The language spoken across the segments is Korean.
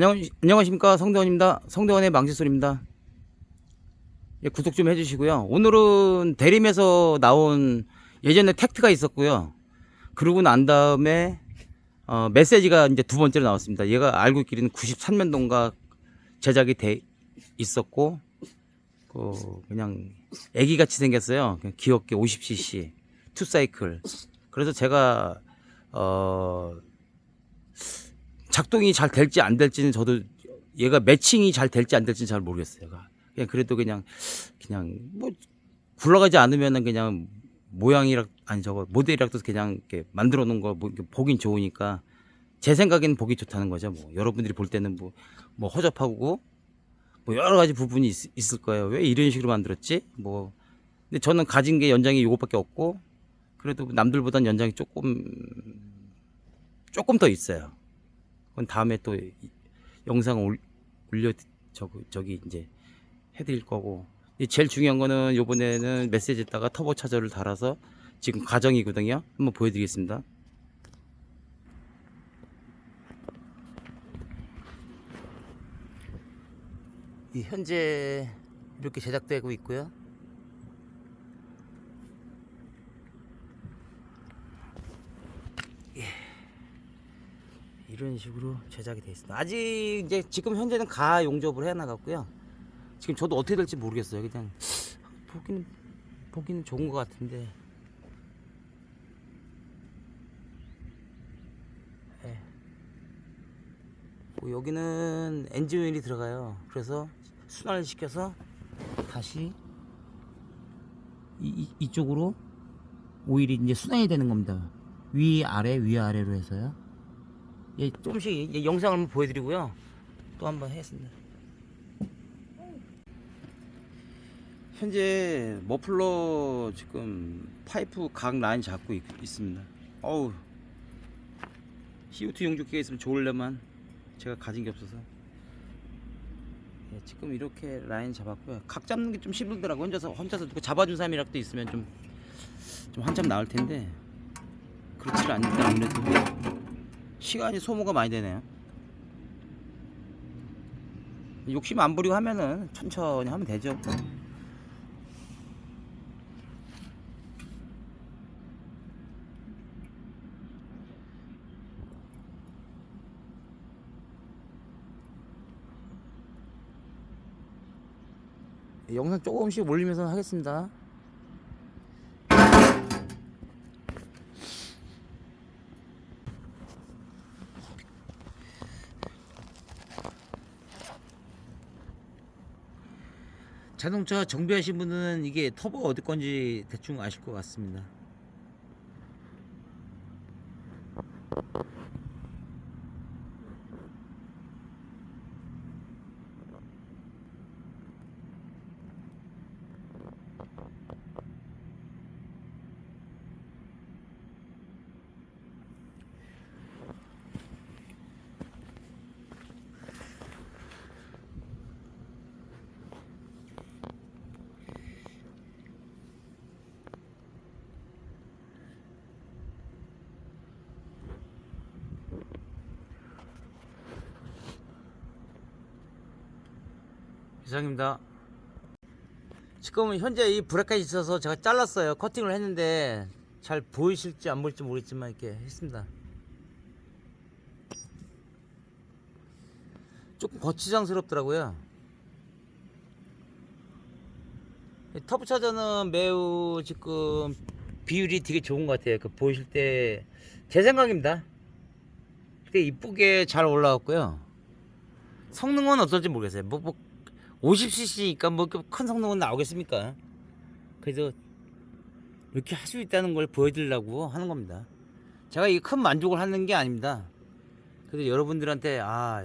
안녕, 안녕하십니까 성대원입니다. 성대원의 망치소리입니다. 예, 구독 좀 해주시고요. 오늘은 대림에서 나온 예전에 텍트가 있었고요. 그러고 난 다음에 어, 메시지가 이제 두 번째로 나왔습니다. 얘가 알고 있기로는 93년도인가 제작이 돼 있었고 그 그냥 애기 같이 생겼어요. 그냥 귀엽게 50cc 투 사이클. 그래서 제가 어 작동이 잘 될지 안 될지는 저도 얘가 매칭이 잘 될지 안 될지는 잘 모르겠어요. 그냥 그래도 그냥 그냥 뭐 굴러가지 않으면은 그냥 모양이라 아니 저거 모델이라도 그냥 이렇게 만들어 놓은 거 뭐, 보긴 좋으니까 제 생각에는 보기 좋다는 거죠. 뭐 여러분들이 볼 때는 뭐, 뭐 허접하고 뭐 여러 가지 부분이 있, 을 거예요. 왜 이런 식으로 만들었지? 뭐 근데 저는 가진 게 연장이 요것밖에 없고 그래도 남들보단 연장이 조금 조금 더 있어요. 그건 다음에 또 이- 영상 올, 올려 저기 저기 이제 해드릴 거고 이 제일 중요한 거는 요번에는 메시지에다가 터보 차저를 달아서 지금 과정이거든요. 한번 보여드리겠습니다. 이 현재 이렇게 제작되고 있고요. 이런 식으로 제작이 되어 있습니다. 아직 이제 지금 현재는 가 용접을 해 나갔고요. 지금 저도 어떻게 될지 모르겠어요. 그냥 보기는 보기는 좋은 것 같은데. 예. 뭐 여기는 엔진 오일이 들어가요. 그래서 순환을 시켜서 다시 이, 이, 이쪽으로 오일이 이제 순환이 되는 겁니다. 위 아래 위 아래로 해서요. 예, 조금씩 예, 영상을 한번 보여드리고요. 또 한번 하겠습니다. 현재 머플러 지금 파이프 각 라인 잡고 있, 있습니다. 어우 CO2 용접기가 있으면 좋을래만 제가 가진 게 없어서 예, 지금 이렇게 라인 잡았고요. 각 잡는 게 좀 힘들더라고 혼자서 혼자서 누가 잡아준 사람이라도 있으면 좀 좀 한참 나을 텐데 그렇지 않으니까 아무래도 시간이 소모가 많이 되네요. 욕심 안 부리고 하면은 천천히 하면 되죠. 영상 조금씩 올리면서 하겠습니다. 자동차 정비하신 분은 이게 터보 어디 건지 대충 아실 것 같습니다. 이상입니다. 지금은 현재 이 브레이크가 있어서 제가 잘랐어요. 커팅을 했는데 잘 보이실지 안 보일지 모르겠지만 이렇게 했습니다. 조금 거치장스럽더라고요. 이 터보 차저는 매우 지금 비율이 되게 좋은 것 같아요. 그 보이실 때 제 생각입니다. 되게 이쁘게 잘 올라왔고요. 성능은 어떨지 모르겠어요. 뭐, 뭐 50cc니까 뭐 큰 성능은 나오겠습니까? 그래서 이렇게 할 수 있다는 걸 보여드리려고 하는 겁니다. 제가 이 큰 만족을 하는 게 아닙니다. 그래서 여러분들한테 아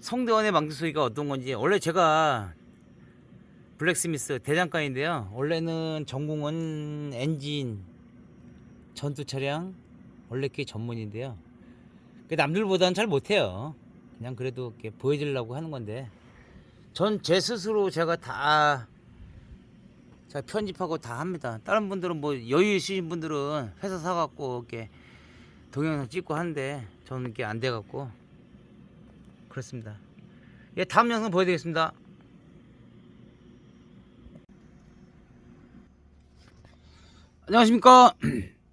성대원의 망치 소리가 어떤 건지 원래 제가 블랙스미스 대장간인데요. 원래는 전공은 엔진 전투 차량 원래 그게 전문인데요. 그 남들보다는 잘 못해요. 그냥 그래도 보여주려고 하는 건데 전 제 스스로 제가 다 제가 편집하고 다 합니다. 다른 분들은 뭐 여유 있으신 분들은 회사 사갖고 이렇게 동영상 찍고 하는데 저는 이게 안 돼갖고 그렇습니다. 예, 다음 영상 보여드리겠습니다. 안녕하십니까.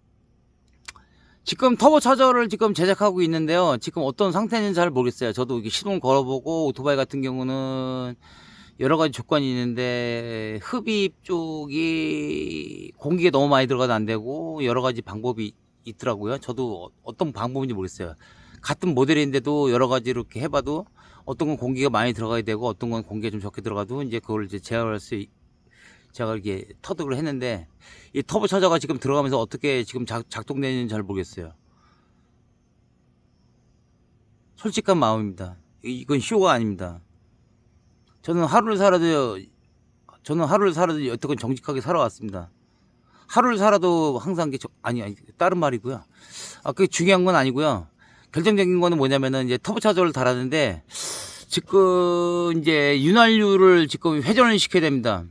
지금 터보 차저를 지금 제작하고 있는데요. 지금 어떤 상태인지 잘 모르겠어요. 저도 이게 시동을 걸어보고 오토바이 같은 경우는 여러 가지 조건이 있는데 흡입 쪽이 공기가 너무 많이 들어가도 안 되고 여러 가지 방법이 있더라고요. 저도 어- 어떤 방법인지 모르겠어요. 같은 모델인데도 여러 가지 이렇게 해봐도 어떤 건 공기가 많이 들어가야 되고 어떤 건 공기가 좀 적게 들어가도 이제 그걸 이제 제어할 수 있- 제가 이렇게 터득을 했는데 이 터보 차저가 지금 들어가면서 어떻게 지금 작, 작동되는지 잘 모르겠어요. 솔직한 마음입니다. 이- 이건 쇼가 아닙니다. 저는 하루를 살아도 저는 하루를 살아도 여태껏 정직하게 살아왔습니다. 하루를 살아도 항상 이게 저- 아니 아니 다른 말이고요. 아 그게 중요한 건 아니고요. 결정적인 거는 뭐냐면은 이제 터보 차저를 달았는데 지금 이제 윤활유를 지금 회전을 시켜야 됩니다.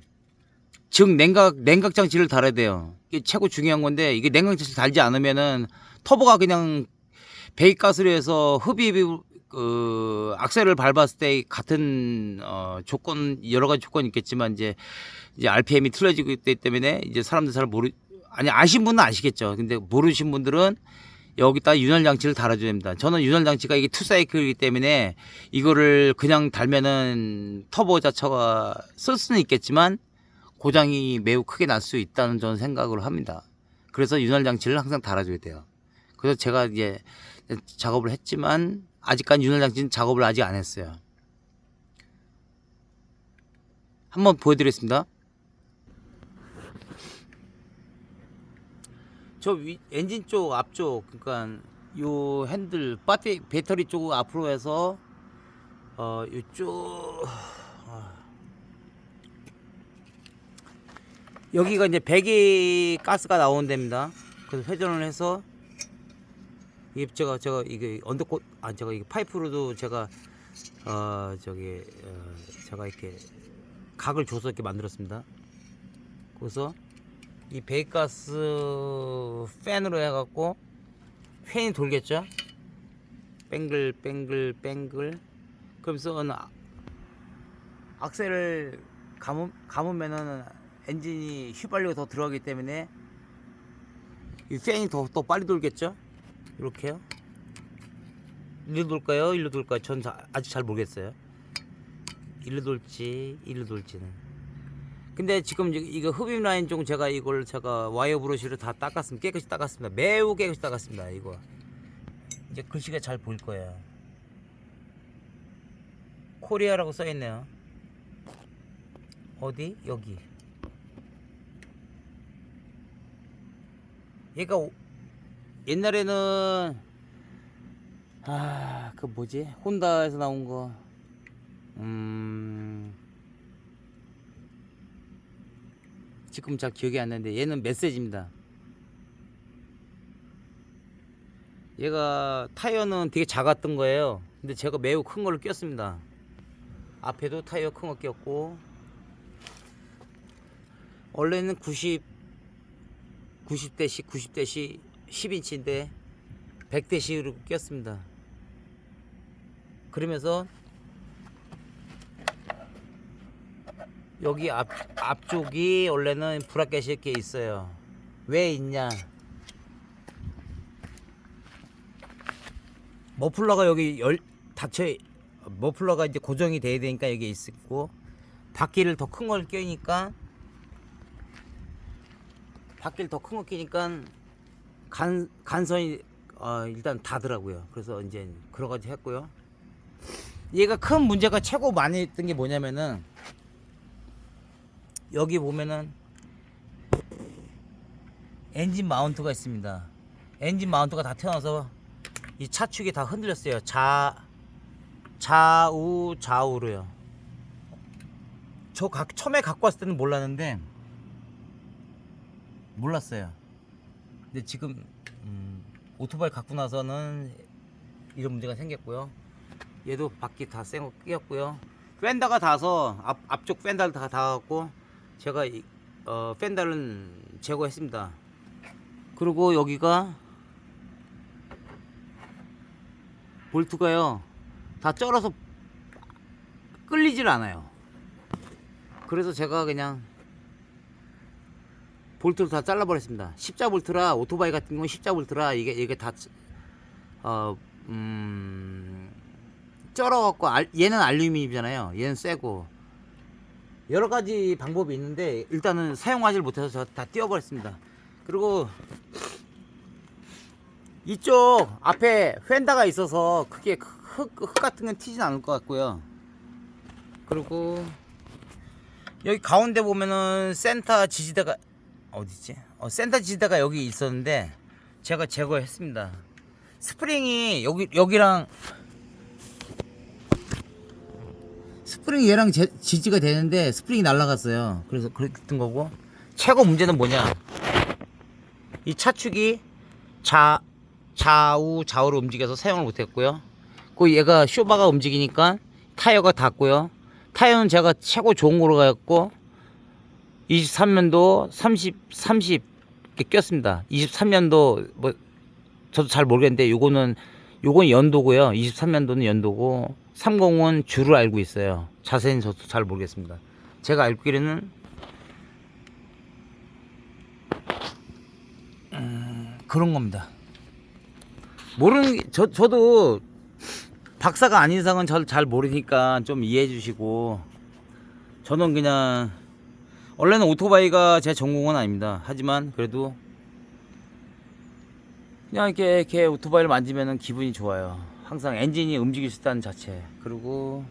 즉 냉각 냉각 장치를 달아야 돼요. 이게 최고 중요한 건데 이게 냉각 장치 달지 않으면은 터보가 그냥 배기가스로 해서 흡입이 그 악셀을 밟았을 때 같은 어 조건 여러 가지 조건이 있겠지만 이제 이제 RPM이 틀려지기 때문에 이제 사람들 잘 모르 아니 아신 분은 아시겠죠. 근데 모르신 분들은 여기다 윤활 장치를 달아줘야 됩니다. 저는 윤활 장치가 이게 투 사이클이기 때문에 이거를 그냥 달면은 터보 자체가 쓸 수는 있겠지만 고장이 매우 크게 날 수 있다는 저는 생각을 합니다. 그래서 윤활 장치를 항상 달아줘야 돼요. 그래서 제가 이제 작업을 했지만 아직까지 윤활 장치는 작업을 아직 안 했어요. 한번 보여드리겠습니다. 저 위, 엔진 쪽 앞쪽 그러니까 요 핸들 배터리 쪽 앞으로 해서 어 이쪽 아. 여기가 이제 배기 가스가 나오는 데입니다. 그래서 회전을 해서 이게 제가 제가 이게 언더코 아 제가 이게 파이프로도 제가 어 저기 어, 제가 이렇게 각을 줘서 이렇게 만들었습니다. 그래서 이 배기가스 팬으로 해갖고 팬이 돌겠죠? 뱅글 뱅글 뱅글 그러면서 아- 악셀을 감으, 감으면은 엔진이 휘발유가 더 들어가기 때문에 이 팬이 더, 더 빨리 돌겠죠? 이렇게요. 일로 돌까요? 일로 돌까요? 전 자- 아직 잘 모르겠어요. 일로 돌지, 일로 돌지는. 근데 지금 이거 흡입 라인 중 제가 이걸 제가 와이어 브러쉬로 다 닦았습니다. 깨끗이 닦았습니다. 매우 깨끗이 닦았습니다. 이거 이제 글씨가 잘 보일 거예요. 코리아라고 써 있네요. 어디? 여기. 오- 옛날에는 아, 그 뭐지? 혼다에서 나온 거. 음. 지금 잘 기억이 안 나는데 얘는 메시지입니다. 얘가 타이어는 되게 작았던 거예요. 근데 제가 매우 큰 걸로 꼈습니다. 앞에도 타이어 큰 거 꼈고 원래는 90 90대시 90대시 10인치인데 100대시로 꼈습니다. 그러면서 여기 앞, 앞쪽이 원래는 브라켓이 이렇게 있어요. 왜 있냐? 머플러가 여기 열 닫혀 머플러가 이제 고정이 돼야 되니까 여기 있고 바퀴를 더 큰 걸 끼니까 바퀴를 더 큰 거 끼니까 간 간선이 어, 일단 닿더라고요. 그래서 이제 그런 가지 했고요. 얘가 큰 문제가 최고 많이 있던 게 뭐냐면은 여기 보면은 엔진 마운트가 있습니다. 엔진 마운트가 다 튀어나와서 이 차축이 다 흔들렸어요. 좌 좌우 좌우로요. 저 각, 처음에 갖고 왔을 때는 몰랐는데 몰랐어요. 근데 지금 음, 오토바이 갖고 나서는 이런 문제가 생겼고요. 얘도 바퀴 다 쌩거 끼었고요. 팬더가 닿아서 앞, 앞쪽 팬더를 다 닿았고 제가 이, 어, 팬더는 제거했습니다. 그리고 여기가 볼트가요 다 쩔어서 끌리질 않아요. 그래서 제가 그냥 볼트를 다 잘라버렸습니다. 십자 볼트라 오토바이 같은 경우는 십자 볼트라 이게 이게 다 어, 음, 쩔어갖고 알- 얘는 알루미늄이잖아요. 얘는 쇠고 여러 가지 방법이 있는데 일단은 사용하지 못해서 저다 띄워버렸습니다. 그리고 이쪽 앞에 펜다가 있어서 크게 흙, 흙 같은 건 튀진 않을 것 같고요. 그리고 여기 가운데 보면은 센터 지지대가 어디지? 어, 센터 지지대가 여기 있었는데 제가 제거했습니다. 스프링이 여기 여기랑 스프링이 얘랑 제- 지지가 되는데 스프링이 날라갔어요. 그래서 그랬던 거고 최고 문제는 뭐냐? 이 차축이 자 좌우 좌우로 움직여서 사용을 못했고요. 그 얘가 쇼바가 움직이니까 타이어가 닿고요. 타이어는 제가 최고 좋은 거로 가였고 23년도 30 30 이렇게 꼈습니다. 23년도 뭐 저도 잘 모르겠는데 요거는 요건 연도고요. 23년도는 연도고 30은 줄을 알고 있어요. 자세히는 저도 잘 모르겠습니다. 제가 알기로는 음, 그런 겁니다. 모르는 게- 저 저도 박사가 아닌 이상은 저를 잘 모르니까 좀 이해해 주시고 저는 그냥 원래는 오토바이가 제 전공은 아닙니다. 하지만 그래도 그냥 이렇게, 이렇게 오토바이를 만지면 기분이 좋아요. 항상 엔진이 움직일 수 있다는 자체. 그리고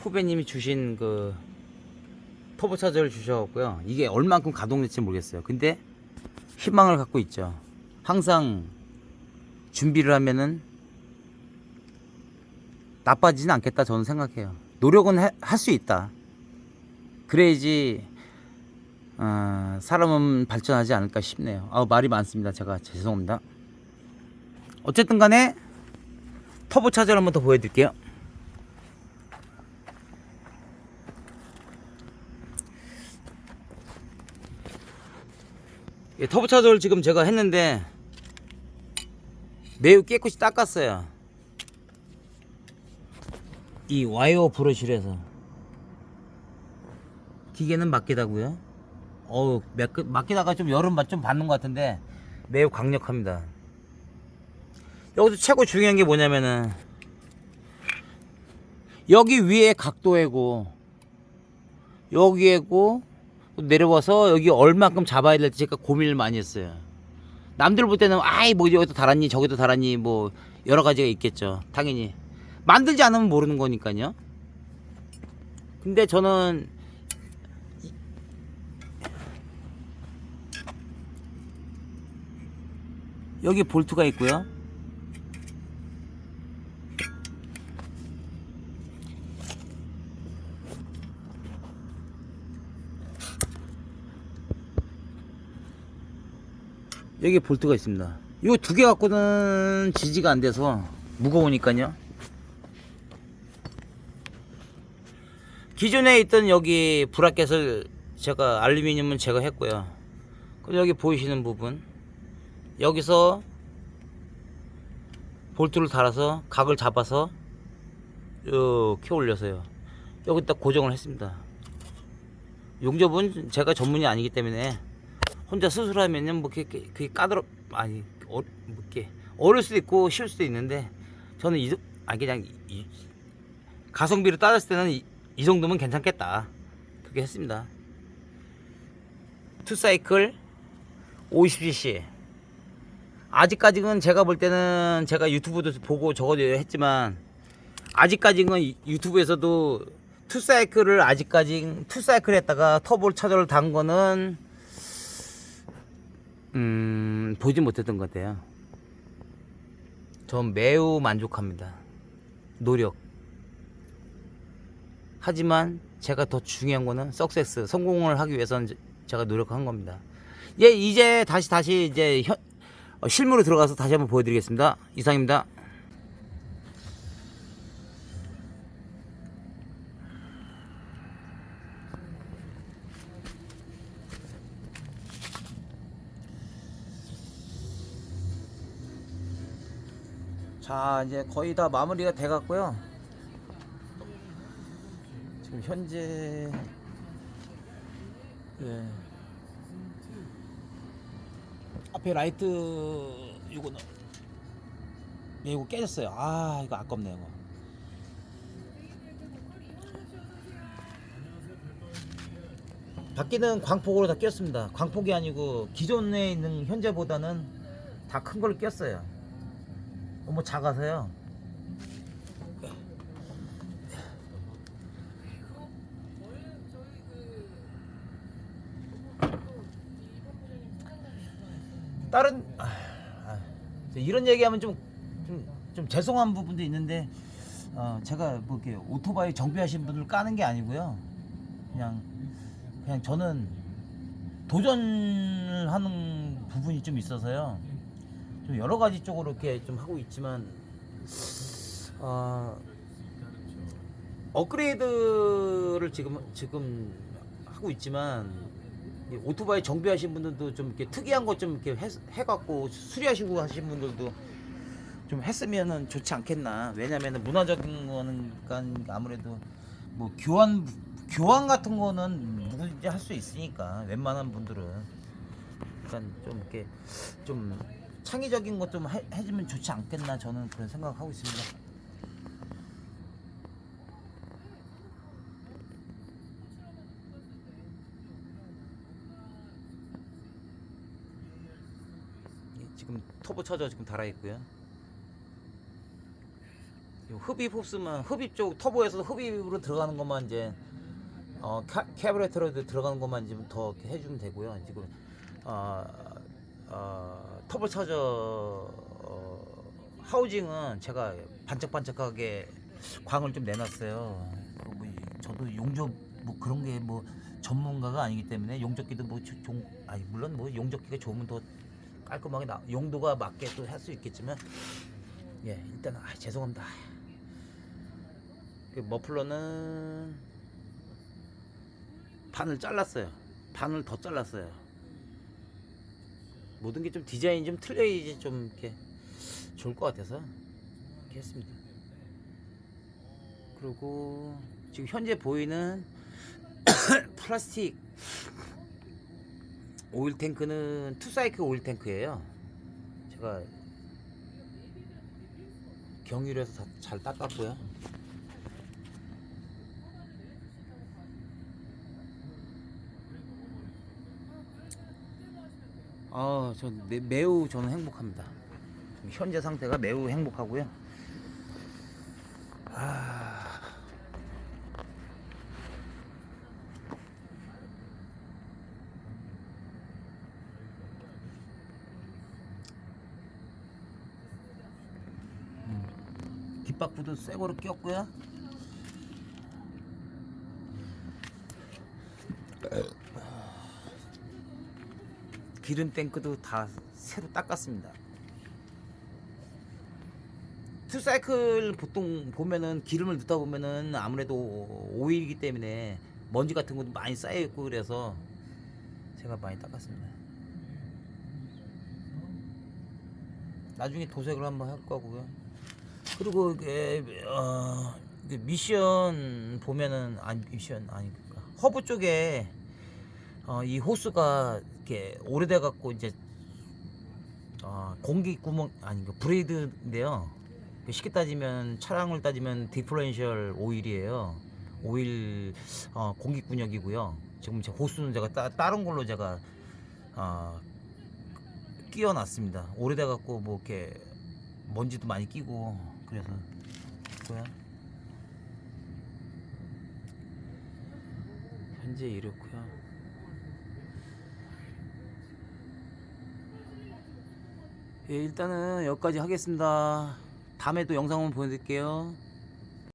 후배님이 주신 그 터보 차저를 주셔갖고요. 이게 얼만큼 가동될지 모르겠어요. 근데 희망을 갖고 있죠. 항상 준비를 하면은 나빠지진 않겠다 저는 생각해요. 노력은 할 수 있다. 그래야지 어, 사람은 발전하지 않을까 싶네요. 아 말이 많습니다. 제가 죄송합니다. 어쨌든 간에 터보 차저를 한번 더 보여드릴게요. 예, 터보 차저를 지금 제가 했는데 매우 깨끗이 닦았어요. 이 와이어 브러쉬에서 기계는 맡기다고요. 어우 맡기, 맡기다가 좀 여름 맛 좀 받는 것 같은데 매우 강력합니다. 여기서 최고 중요한 게 뭐냐면은 여기 위에 각도이고 여기에고 내려와서 여기 얼마큼 잡아야 될지 제가 고민을 많이 했어요. 남들 볼 때는 아이 뭐 여기도 달았니 저기도 달았니 뭐 여러 가지가 있겠죠. 당연히 만들지 않으면 모르는 거니까요. 근데 저는 여기 볼트가 있고요. 여기 볼트가 있습니다. 이두개 갖고는 지지가 안 돼서 무거우니까요. 기존에 있던 여기 브라켓을 제가 알루미늄은 제거했고요. 그리고 여기 보이시는 부분 여기서 볼트를 달아서 각을 잡아서 이렇게 올려서요. 여기다 고정을 했습니다. 용접은 제가 전문이 아니기 때문에 혼자 스스로 하면은 뭐 그게, 그게 까다롭 아니 어, 뭐 이렇게 어려울 수도 있고 쉬울 수도 있는데 저는 이, 아 그냥 이, 가성비로 따졌을 때는 이, 이 정도면 괜찮겠다 그렇게 했습니다 투사이클 50cc 아직까지는 제가 볼 때는 제가 유튜브도 보고 저거 했지만 아직까지는 이- 유튜브에서도 투사이클을 아직까지 투사이클 했다가 터보 차저를 단 거는 음, 보지 못했던 것 같아요. 전 매우 만족합니다. 노력. 하지만 제가 더 중요한 거는 석세스, 성공을 하기 위해서는 제- 제가 노력한 겁니다. 예, 이제 다시 다시 이제 현, 어, 실무로 들어가서 다시 한번 보여드리겠습니다. 이상입니다. 자 이제 거의 다 마무리가 돼 갔고요 지금 현재 예. 앞에 라이트 이거는 네, 이거 깨졌어요 아 이거 아깝네요 이거. 바퀴는 광폭으로 다 꼈습니다 광폭이 아니고 기존에 있는 현재보다는 다 큰 걸 꼈어요 너무 작아서요. 다른 아, 아, 이런 얘기하면 좀, 좀, 좀 죄송한 부분도 있는데 어, 제가 뭐 이렇게 오토바이 정비하신 분들 까는 게 아니고요. 그냥 그냥 저는 도전을 하는 부분이 좀 있어서요. 좀 여러 가지 쪽으로 이렇게 좀 하고 있지만 어, 업그레이드를 지금 지금 하고 있지만 이 오토바이 정비하신 분들도 좀 이렇게 특이한 것 좀 이렇게 해, 해갖고 수리하시고 하신 분들도 좀 했으면은 좋지 않겠나 왜냐면은 문화적인 거는 그러니까 아무래도 뭐 교환 교환 같은 거는 누구든지 할 수 있으니까 웬만한 분들은 그러니까 좀 이렇게 좀 창의적인 것 좀 해주면 좋지 않겠나 저는 그런 생각하고 있습니다. 예, 지금 터보 차저 지금 달아 있고요. 흡입 흡수만 흡입 쪽 터보에서 흡입으로 들어가는 것만 이제 어 카, 캐브레터로 들어가는 것만 좀더 해주면 되고요. 지금 어, 어, 터보 차저 어, 하우징은 제가 반짝반짝하게 광을 좀 내놨어요. 그뭐 저도 용접 뭐 그런 게 뭐 전문가가 아니기 때문에 용접기도 뭐 조- 종, 아니 물론 뭐 용접기가 좋으면 더 깔끔하게 나, 용도가 맞게 또 할 수 있겠지만 예 일단은 아, 죄송합니다. 그 머플러는 반을 잘랐어요. 반을 더 잘랐어요. 모든 게 좀 디자인이 좀 틀려야지 좀 이렇게 좋을 것 같아서 이렇게 했습니다. 그리고 지금 현재 보이는 플라스틱 오일 탱크는 투사이클 오일 탱크예요. 제가 경유해서 다- 잘 닦았고요. 아, 전 매, 매우 저는 행복합니다. 현재 상태가 매우 행복하고요. 아, 뒷바퀴도 새 거로 꼈고요. 기름 탱크도 다 새로 닦았습니다. 투사이클 보통 보면은 기름을 넣다 보면은 아무래도 오일이기 때문에 먼지 같은 것도 많이 쌓여 있고 그래서 제가 많이 닦았습니다. 나중에 도색을 한번 할 거고요. 그리고 이게 어, 미션 보면은 아니 미션 아니까 허브 쪽에 어, 이 호스가 이렇게 오래돼 갖고 이제 어, 공기 구멍 아니 그 브레이드인데요. 쉽게 따지면 차량을 따지면 디퍼런셜 오일이에요. 오일 어, 공기군역이고요. 지금 제 호스는 제가 따, 다른 걸로 제가 어, 끼워놨습니다. 오래돼 갖고 뭐 이렇게 먼지도 많이 끼고 그래서 있고요. 현재 이렇고요. 예, 일단은 여기까지 하겠습니다. 다음에 또 영상 한번 보여드릴게요.